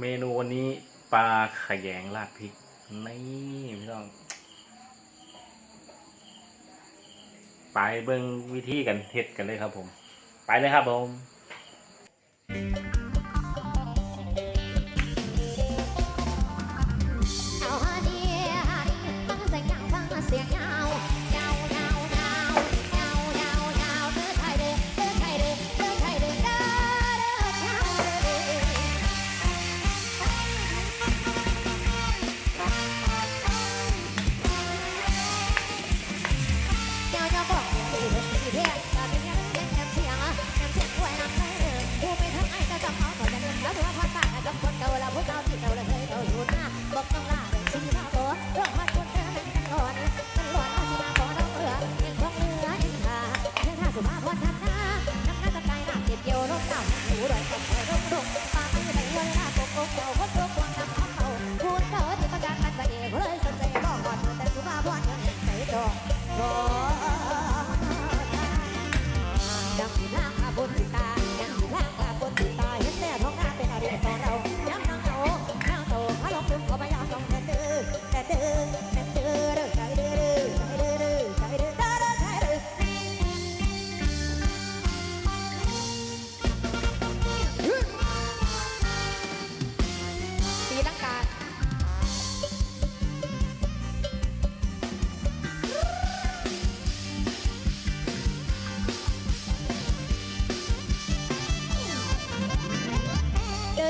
เมนูวันนี้ปลาขยงราดพริก นี่พี่น้อง ไปเบิ่งวิธีกันเฮ็ดกันเลยครับผม ไปเลยครับผม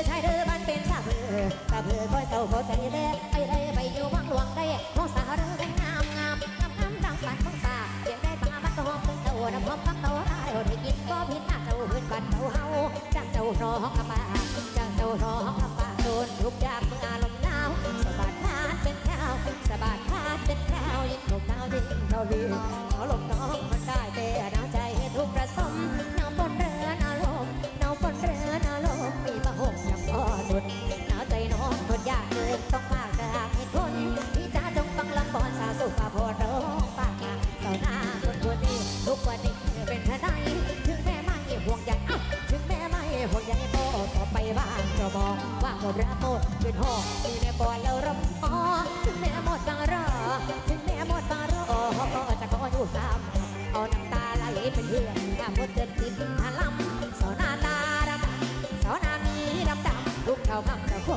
ชายเธอบ้านเป็นสาเพือสาเพือคอยเศร้าคอยใจแด้ไปได้ไปอยู่วังหลวงได้มองสาวเรือได้งามงามงามงามดังฝันของตาเรียกได้ตาบัดหอมเป็นเต่าน้ำหอมกับเต่าได้ได้กินก็พิษหน้าเต่าพื้นบ้านเต่าเฮาจากเต่ารอห้องกับป่าจากเต่ารอห้องกับป่าโดนทุกอย่างเมื่อลมหนาวสะบัดพาดเป็นข้าวสะบัดพาดเป็นข้าวยิ่งลมหนาวยิ่งเท่าวีขาลมน้องมันได้ ระโมดเปิดหอกมีแม่บอลแล้วรำพอถึงแม่หมดบารอถึงแม่หมดบารอจะขออยู่ตามเอาน้ำตาไหลเป็นเพื่อนถ้าหมดเดิดติดพลำมสอนาตาดำสอนามีดำดำทุกเท้าคำตะโก